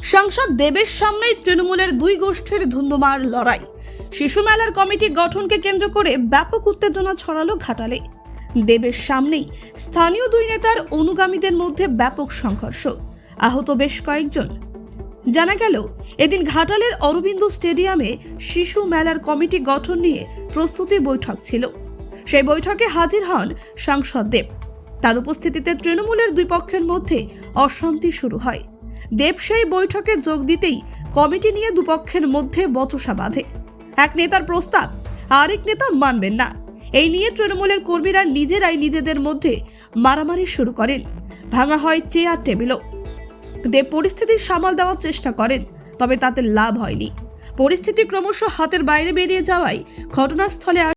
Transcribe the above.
সাংসদ দেবের সামনেই তৃণমূলের দুই গোষ্ঠীর ধুন্ধুমার লড়াই। শিশু মেলার কমিটি গঠনকে কেন্দ্র করে ব্যাপক উত্তেজনা ছড়ালো ঘাটালে। দেবের সামনেই স্থানীয় দুই নেতার অনুগামীদের মধ্যে ব্যাপক সংঘর্ষ। আহত বেশ কয়েকজন। জানা গেল, এদিন ঘাটালের অরবিন্দ স্টেডিয়ামে শিশু মেলার কমিটি গঠন নিয়ে প্রস্তুতি বৈঠক ছিল। সেই বৈঠকে হাজির হন সাংসদ দেব। তার উপস্থিতিতে তৃণমূলের দুই পক্ষের মধ্যে অশান্তি শুরু হয়। দেব সেই বৈঠকে যোগ দিতেই কমিটি নিয়ে দুপক্ষের মধ্যে বচসা বাঁধে। এক নেতার প্রস্তাব, আরেক নেতা মানবেন না। এই নিয়ে তৃণমূলের কর্মীরা নিজেরাই নিজেদের মধ্যে মারামারি শুরু করেন। ভাঙা হয় চেয়ার টেবিলও। দেব পরিস্থিতি সামাল দেওয়ার চেষ্টা করেন, তবে তাতে লাভ হয়নি। পরিস্থিতি ক্রমশ হাতের বাইরে বেরিয়ে যাওয়ায় ঘটনাস্থলে